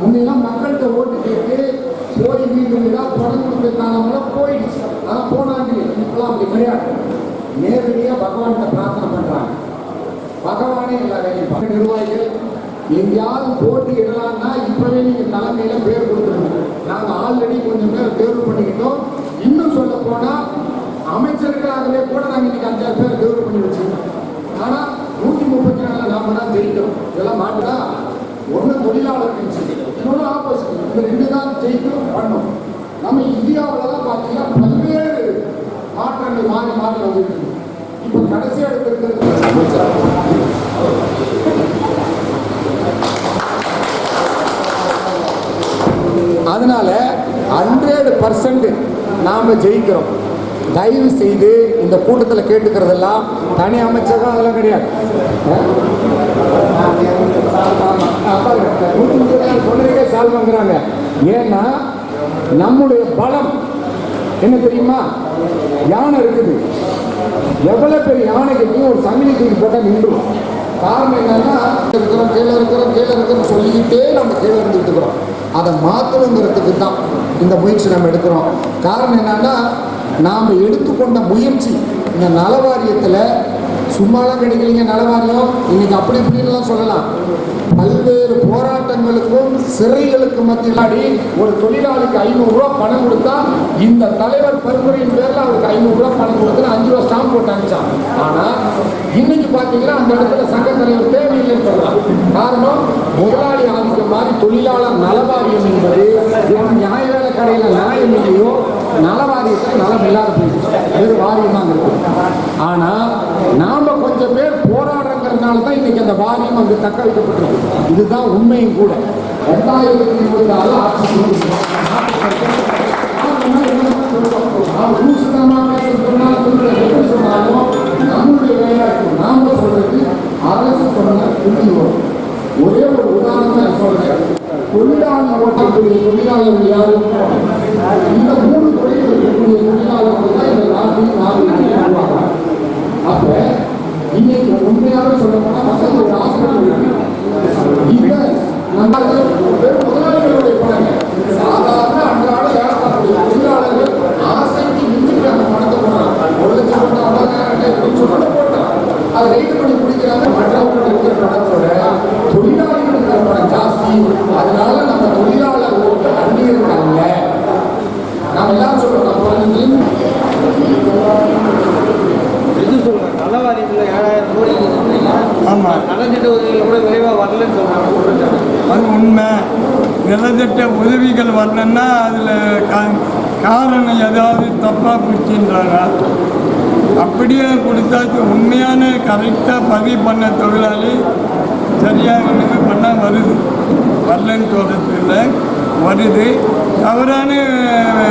முன்னெல்லாம் மக்கள்கிட்ட ஓட்டு கேட்டு போய் வீடு வீடா பணம் கொடுத்த காலம்லாம் போயிடுச்சு. அதான் போனாங்க இப்பெல்லாம் அப்படி கிடையாது. நேரடியாக பகவான்கிட்ட பிரார்த்தனை பண்ணுறாங்க பகவானே எல்லா வேலையும் நிர்வாகிகள் எங்கேயாவது போட்டி இடலாம்னா இப்பவே நீங்கள் தலைமையில பேர் கொடுத்துருங்க. நாங்கள் ஆல்ரெடி கொஞ்சம் பேர் தேர்வு பண்ணிக்கிட்டோம். இன்னும் சொல்ல போனால் அமைச்சர்களாகவே கூட நாங்கள் இன்னைக்கு அஞ்சாறு பேர் தேர்வு பண்ணி வச்சுருக்கோம். ஆனால் நூற்றி முப்பத்தி நாலில் நாம தான் ஜெயிக்கிறோம். இதெல்லாம் மாட்டுதா? ஒன்று தொழிலாளர் கட்சி ஆப்போசிட் ரெண்டு தான் ஜெயிக்கணும் பண்ணும் நம்ம இந்தியாவில் தான் பார்த்தீங்கன்னா பல்வேறு மாற்றங்கள் மாறி மாறி வந்துட்டு இப்போ கடைசி எடுத்திருக்கிறது அதனால ஹண்ட்ரட் பர்சன்ட் நாம ஜெயிக்கிறோம். தயவு செய்து இந்த கூட்டத்தில் கேட்டுக்கிறதெல்லாம் தனி அமைச்சகம் அதெல்லாம் கிடையாது. சொன்னதுக்கே சால்வ் ஏன்னா நம்முடைய பலம் என்ன தெரியுமா? யானை இருக்குது. எவ்வளவு பெரிய யானைக்கு ஒரு சங்கிலி தூக்கி போட்டால் நின்றும். காரணம் என்னன்னா இருக்கிறோம் கீழே இருக்கிறோம் கீழே இருக்கிறோம் சொல்லிக்கிட்டே நம்ம கீழே இருந்துட்டு இருக்கிறோம். அதை மாற்றணுங்கிறதுக்கு தான் இந்த முயற்சி நம்ம எடுக்கிறோம். காரணம் என்னன்னா நாம் எடுத்துக்கொண்ட முயற்சி. இந்த நலவாரியத்தில் சும்மாலாம் கிடைக்கலைங்க நலவாரியம். இன்னைக்கு அப்படி இப்படின்லாம் சொல்லலாம். பல்வேறு போராட்டங்களுக்கும் சிறைகளுக்கு மத்தியிலாடி ஒரு தொழிலாளிக்கு ஐநூறுரூவா பணம் கொடுத்தா இந்த தலைவர் பரிந்துரையின் பேரில் அவருக்கு ஐநூறுரூவா பணம் கொடுத்து அஞ்சு ரூபா ஸ்டாம்ப் போட்டு அனுப்பிச்சான். ஆனால் இன்னைக்கு பார்த்தீங்கன்னா அந்த இடத்துல சங்க தலைவர் தேவையில்லைன்னு சொல்லலாம். காரணம் முதலாளி ஆதிக்கம் மாதிரி தொழிலாளர் நலவாரியம் என்பது நியாய வேலை கடையில் மக்களுக்கு நலம் இல்லாத போயிடுச்சு வெறும் வாரியம் தான் இருக்கு. ஆனால் நாம் கொஞ்சம் பேர் போராடுறங்கிறதுனால தான் இன்னைக்கு அந்த வாரியம் அங்கு தக்க வைக்கப்பட்டிருக்கு. இதுதான் உண்மையும் கூட. ரெண்டாயிரத்தி இருபத்தி ஆறு ஆட்சி நம்மளுடைய அரசு சொன்ன ஒரே ஒரு உதாரணம் சொல்றேன். தொழிலாளர் ஓட்டக்கூடிய தொழிலாளர்கள் யாரும் இந்த மூணு தொழில்கள் இருக்கக்கூடிய தொழிலாளர்கள் தான் இந்த நாட்டில் நாடு அப்ப இன்னைக்கு உண்மையாக சொல்ல போனா மக்கள் ஒரு ஹாஸ்பிட்டல் இருக்கு நம்ம முதலாளிகளுடைய பணங்க சாதாரண அன்றாட வேலை பார்க்கக்கூடிய தொழிலாளர்கள் ஆசைக்கு மிஞ்சிட்டு அந்த பணத்தை போடுறாங்க ஒரு லட்சம் போட்டா அவ்வளவு அப்படின்னு சொல்லிட்டு போட்டான் அதை ரைடு பண்ணி பிடிக்கிறாங்க மற்றவங்க இருக்கிற பணத்தோட தொழிலாளிகள் இருக்கிற பணம் ஜாஸ்தி அதனால நம்ம தொழிலாளர் ஓட்டு அந்நியர்கள் நம்ம எல்லாரும் சொல்றோம் நம்ம வந்து இது சொல்றேன் நல்ல வாரியத்தில் ஏழாயிரம் கோடி சொன்னீங்க ஆமா. நலத்திட்ட உதவிகள் கூட விரைவாக வரலன்னு குற்றச்சாட்டு அது உண்மை. நிலத்திட்ட உதவிகள் வரலன்னா அதில் காரணம் ஏதாவது தப்பாக பிடிச்சின்றாங்க அப்படியே கொடுத்தாச்சு. உண்மையான கரெக்டாக பதிவு பண்ண தொழிலாளி சரியாக இது பண்ணால் வருது. வரலன்னு சொல்கிறது இல்லை வருது. தவறான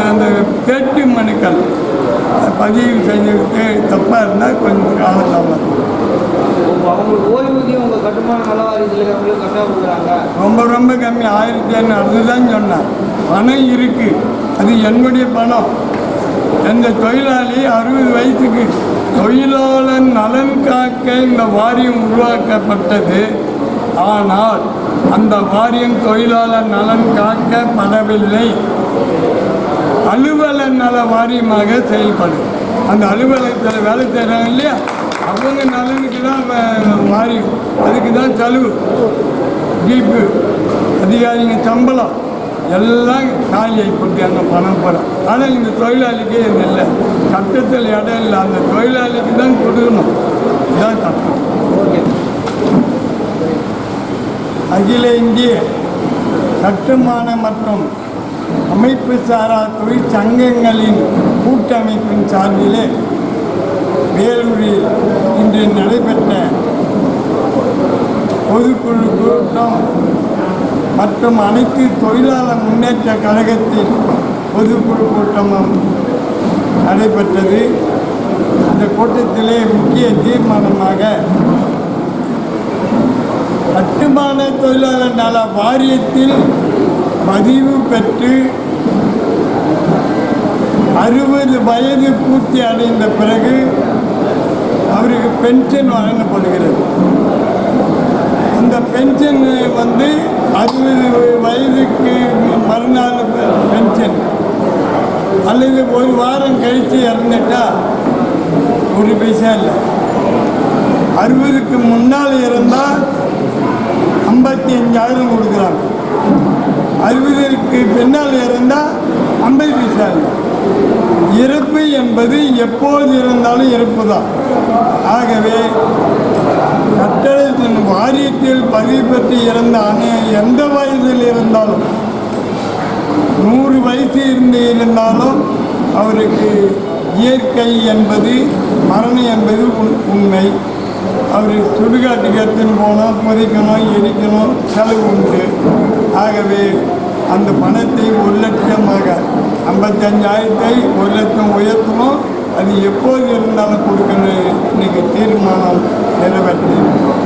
அந்த கேட்டு மனுக்கள். பதிவு செஞ்சதுக்கு தப்பாக இருந்தால் கொஞ்சம் அவங்களுக்கு ஓய்வூதியம் உங்கள் கட்டுமான நல வாரியத்தில் இருக்கிறவங்களுக்கு கொடுக்குறாங்க. ரொம்ப ரொம்ப கம்மி. ஆயிரத்தி ஐநூறு அதுதான் சொன்னேன் பணம் இருக்கு. அது என்னுடைய பணம். எந்த தொழிலாளி அறுபது வயசுக்கு தொழிலாளர் நலன் காக்க இந்த வாரியம் உருவாக்கப்பட்டது. ஆனால் அந்த வாரியம் தொழிலாளர் நலன் காக்கப்படவில்லை அலுவலர் நல வாரியமாக செயல்படும் அந்த அலுவலகத்தில் வேலை செய்கிறாங்க இல்லையா? அவங்க நலனுக்கு தான் வாரியம். அதுக்கு தான் செலவு ஜீப்பு அதிகாரிங்க சம்பளம். எல்லாம் காலியாகி போட்டு அந்த பணம் போகிறோம் ஆனால் இந்த தொழிலாளிக்கே இது இல்லை. சட்டத்தில் இடம் இல்லை. அந்த தொழிலாளிக்கு தான் கொடுக்கணும். இதுதான் சட்டம். ஓகே அகில இந்திய கட்டுமான மற்றும் அமைப்பு சாரா தொழிற்சங்கங்களின் கூட்டமைப்பின் சார்பிலே வேலூரில் இன்று நடைபெற்ற பொதுக்குழு கூட்டம் மற்றும் அனைத்து தொழிலாளர் முன்னேற்ற கழகத்தின் பொதுக்குழு கூட்டமும் நடைபெற்றது. அந்த கூட்டத்திலே முக்கிய தீர்மானமாக கட்டுமான தொழிலாளர் நல வாரியத்தில் பதிவு பெற்று அறுபது வயது பூர்த்தி அடைந்த பிறகு அவருக்கு பென்ஷன் வழங்கப்படுகிறது. அந்த பென்ஷன் வந்து அறுபது வயதுக்கு மறுநாள் பென்ஷன் அல்லது ஒரு வாரம் கழித்து இறந்துட்டா ஒரு பைசா இல்லை. அறுபதுக்கு முன்னால் இறந்தால் ஐம்பத்தி அஞ்சாயிரம் கொடுக்குறாங்க. அறுபதுக்கு பின்னால் இறந்தால் ஐம்பது பைசா இல்லை இறப்பு என்பது எப்போது இருந்தாலும் இறப்பு தான் ஆகவே கட்டடத்தின் வாரியத்தில் பதிவு பெற்று இறந்த அணை எந்த வயதில் இருந்தாலும் நூறு வயசு இருந்து இருந்தாலும் அவருக்கு இயற்கை என்பது மரணம் என்பது உண்- உண்மை. அவர் சுடுகாட்டுக்கு எடுத்துன்னு போனால் புதைக்கணும் எரிக்கணும் செலவு உண்டு. ஆகவே அந்த பணத்தை ஒரு லட்சமாக ஐம்பத்தஞ்சாயிரத்தை ஒரு லட்சம் உயர்த்தணும் அது எப்போது இருந்தாலும் கொடுக்கணும் இன்னைக்கு தீர்மானம் நிறைவேற்றியிருக்கோம்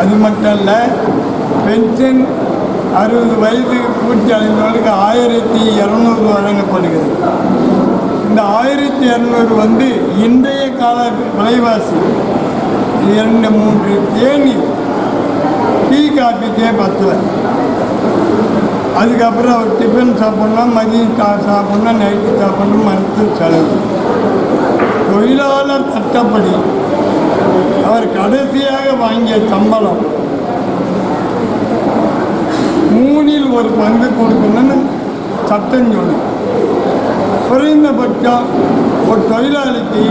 அது மட்டும் இல்லை பென்ஷன் அறுபது வயது பூர்த்தி அடைந்தவர்களுக்கு ஆயிரத்தி இரநூறு வழங்கப்படுகிறது. இந்த ஆயிரத்தி இரநூறு வந்து இன்றைய கால விலைவாசி. இரண்டு மூன்று தேனி டீ காஃபிக்கே பத்தல அதுக்கப்புறம் அவர் டிஃபன் சாப்பிட்ணும் மதியம் சா சாப்பிட்ணும் நைட்டு சாப்பிட்ணும் மருத்துவ செலவு. தொழிலாளர் சட்டப்படி அவர் கடைசியாக வாங்கிய சம்பளம் மூணில் ஒரு பங்கு கொடுக்கணும்னு சட்டம் சொல்லும் குறைந்தபட்சம் ஒரு தொழிலாளிக்கு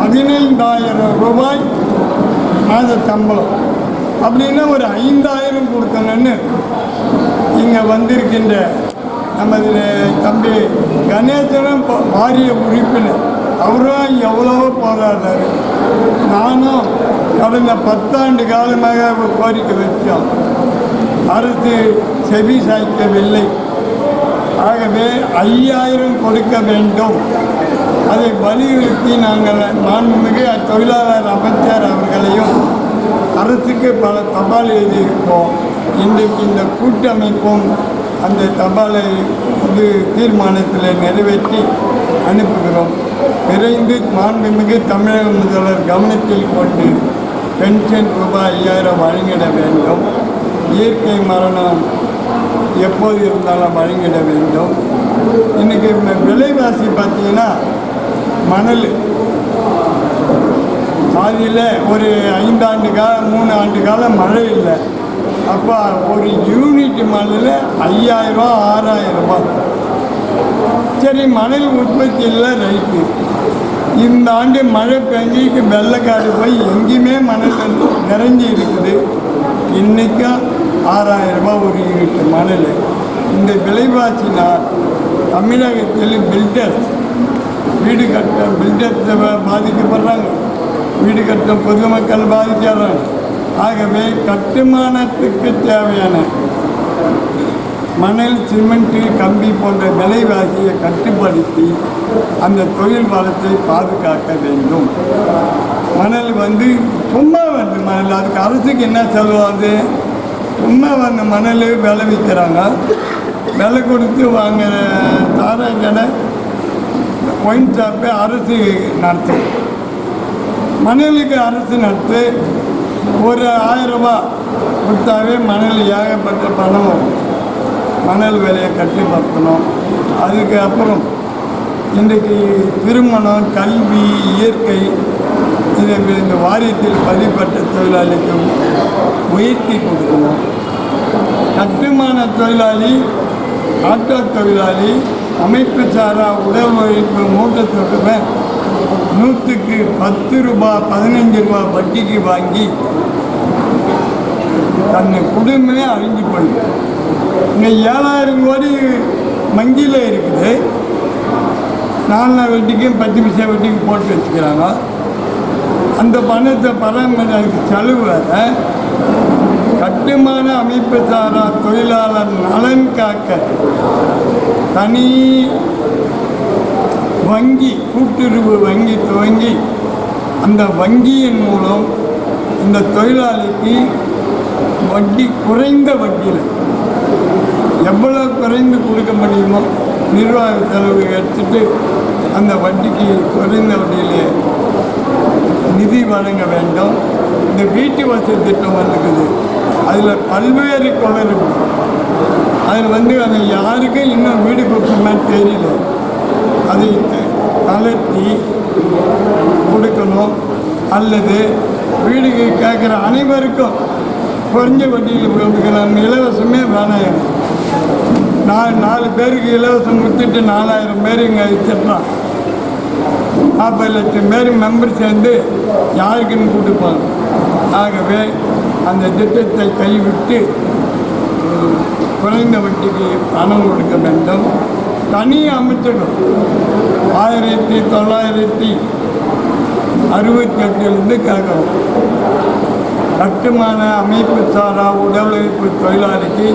பதினைந்தாயிரம் ரூபாய் மாத சம்பளம். அப்படின்னா ஒரு ஐந்தாயிரம் கொடுக்கணும்னு இங்கே வந்திருக்கின்ற நமது தம்பி கணேசனும் ப- வாரிய உறுப்பினர். அவரும் எவ்வளவோ போராடுறாரு. நானும் கடந்த பத்தாண்டு காலமாக கோரிக்கை வச்சோம் அரசு செவி சாய்க்கவில்லை. ஆகவே ஐயாயிரம் கொடுக்க வேண்டும். அதை வலியுறுத்தி நாங்கள் மாண்புமிகு தொழிலாளர் அமைச்சர் அவர்களையும் அரசுக்கு பல தபால் எழுதியிருக்கோம். இன்றைக்கு இந்த கூட்டமைப்பும் அந்த தபாலை இது தீர்மானத்தில் நிறைவேற்றி அனுப்புகிறோம். விரைந்து மாண்புமிகு தமிழக முதல்வர் கவனத்தில் கொண்டு பென்ஷன் ரூபாய் ஐயாயிரம் வழங்கிட வேண்டும். இயற்கை மரணம் எப்போது இருந்தாலும் வழங்கிட வேண்டும். இன்றைக்கி விலைவாசி பார்த்தீங்கன்னா மணல் பாதியில் ஒரு ஐந்தாண்டு காலம் மூணு ஆண்டு காலம் மழை இல்லை. அப்போ ஒரு யூனிட் மணல் ஐயாயிரரூவா ஆறாயிரரூபா சரி மணல் உற்பத்தி இல்லை ரைட்டு. இந்த ஆண்டு மழை பெஞ்சிக்கு வெள்ளக்காடு போய் எங்கேயுமே மணல் நிறைஞ்சி இருக்குது. இன்றைக்கும் ஆறாயிரரூபா ஒரு யூனிட் மணல். இந்த விலைவாசினால் தமிழகத்தில் பில்டர்ஸ் வீடு கட்ட பில்டர்ஸை பாதிக்கப்படுறாங்க. வீடு கட்டும் பொதுமக்கள் பாதிக்கிறாங்க ஆகவே கட்டுமானத்துக்கு தேவையான மணல் சிமெண்ட்டு கம்பி போன்ற விலைவாசியை கட்டுப்படுத்தி அந்த தொழில் வளத்தை பாதுகாக்க வேண்டும். மணல் வந்து சும்மா வந்து மணல் அதுக்கு அரசுக்கு என்ன செலவாது? சும்மா வந்து மணல் விலை விற்கிறாங்க. விலை கொடுத்து வாங்குகிற தாரை கடை ஒயின் ஷாப்பு அரசு நடத்தும் மணலுக்கு அரசு நடத்து ஒரு ஆயிரம் ரூபாய் கொடுத்தாவே மணல் ஏகப்பட்ட பணம் வரும். மணல் விலையை கட்டுப்படுத்தணும் அதுக்கு அப்புறம் இன்றைக்கு திருமணம் கல்வி இயற்கை இதை இந்த வாரியத்தில் பதிப்பட்ட தொழிலாளிக்கு உயர்த்தி கொடுக்கணும். கட்டுமான தொழிலாளி ஆட்டோ தொழிலாளி அமைப்பு சாரா உடல் உழைப்பு மூட்டத்தொடர்பன் நூற்றுக்கு பத்து ரூபாய் பதினஞ்சு ரூபாய் வட்டிக்கு வாங்கி தன்னை குடும்பமே அழிஞ்சு போயிடுது இங்கே ஏழாயிரம் கோடி வங்கியில் இருக்குது. நாலு வட்டிக்கும் பத்து பைசா வட்டிக்கும் போட்டு வச்சுக்கிறாங்க. அந்த பணத்தை பராமரிக்க செலவு வேறு. கட்டுமான அமைப்பு சாரா தொழிலாளர் நலன் காக்க தனி வங்கி கூட்டுறவு வங்கி துவங்கி அந்த வங்கியின் மூலம் இந்த தொழிலாளிக்கு வட்டி குறைந்த வட்டியில் எவ்வளோ குறைந்து கொடுக்க முடியுமோ நிர்வாக செலவு எடுத்துட்டு அந்த வட்டிக்கு குறைந்த வட்டியில் நிதி வழங்க வேண்டும். இந்த வீட்டு வசதி திட்டம் வந்துருக்குது. அதில் பல்வேறு கொலை இருக்கு. அதில் வந்து அது யாருக்கும் இன்னும் வீடு கொடுக்குமா தெரியல. அதை தளர்த்தி கொடுக்கணும் அல்லது வீடுக்கு கேட்குற அனைவருக்கும் குறைஞ்ச வட்டியில் கொடுக்கலாம் இலவசமே வேணாம் நாலு நாலு பேருக்கு இலவசம் கொடுத்துட்டு நாலாயிரம் பேர் இங்கே திட்டுறான் நாற்பது லட்சம் பேர் மெம்பர் சேர்ந்து யாருக்குன்னு கொடுப்பாங்க ஆகவே அந்த திட்டத்தை கைவிட்டு குறைந்த வட்டிக்கு பணம் கொடுக்க வேண்டும். தனி அமைச்சிடும் ஆயிரத்தி தொள்ளாயிரத்தி அறுபத்தி எட்டிலிருந்து கேட்குறோம் கட்டுமான அமைப்பு சாரா உடல் தொழிலாளிக்கு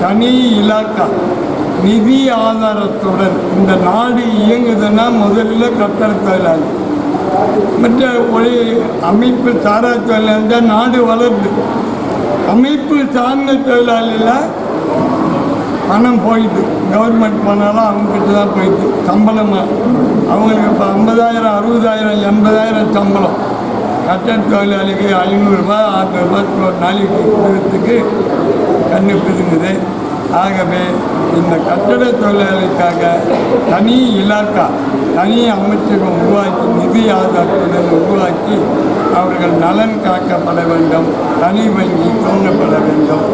தனி இலாக்கா நிதி ஆதாரத்துடன் இந்த நாடு இயங்குதுன்னா முதல்ல கட்டட தொழிலாளி. மற்ற ஒளி அமைப்பு சாரா தொழிலாளி தான் நாடு வளருது. அமைப்பு சார்ந்த தொழிலாளியில் பணம் போயிட்டு கவர்மெண்ட் பணம்லாம் அவங்ககிட்ட தான் போயிட்டு சம்பளமாக அவங்களுக்கு இப்போ ஐம்பதாயிரம் அறுபதாயிரம் எண்பதாயிரம் சம்பளம். கட்டட தொழிலாளிக்கு ஐநூறுரூபா ஆறுநூறுபா ஒரு நாளைக்கு கொடுக்கறதுக்கு கண்ணு பிதுங்குது. ஆகவே இந்த கட்டட தொழிலாளிக்காக தனி இலாக்கா தனி அமைச்சகம் உருவாக்கி நிதி ஆதாரத்துடன் உருவாக்கி அவர்கள் நலன் காக்கப்பட வேண்டும் தனி வங்கி துவங்கப்பட வேண்டும்.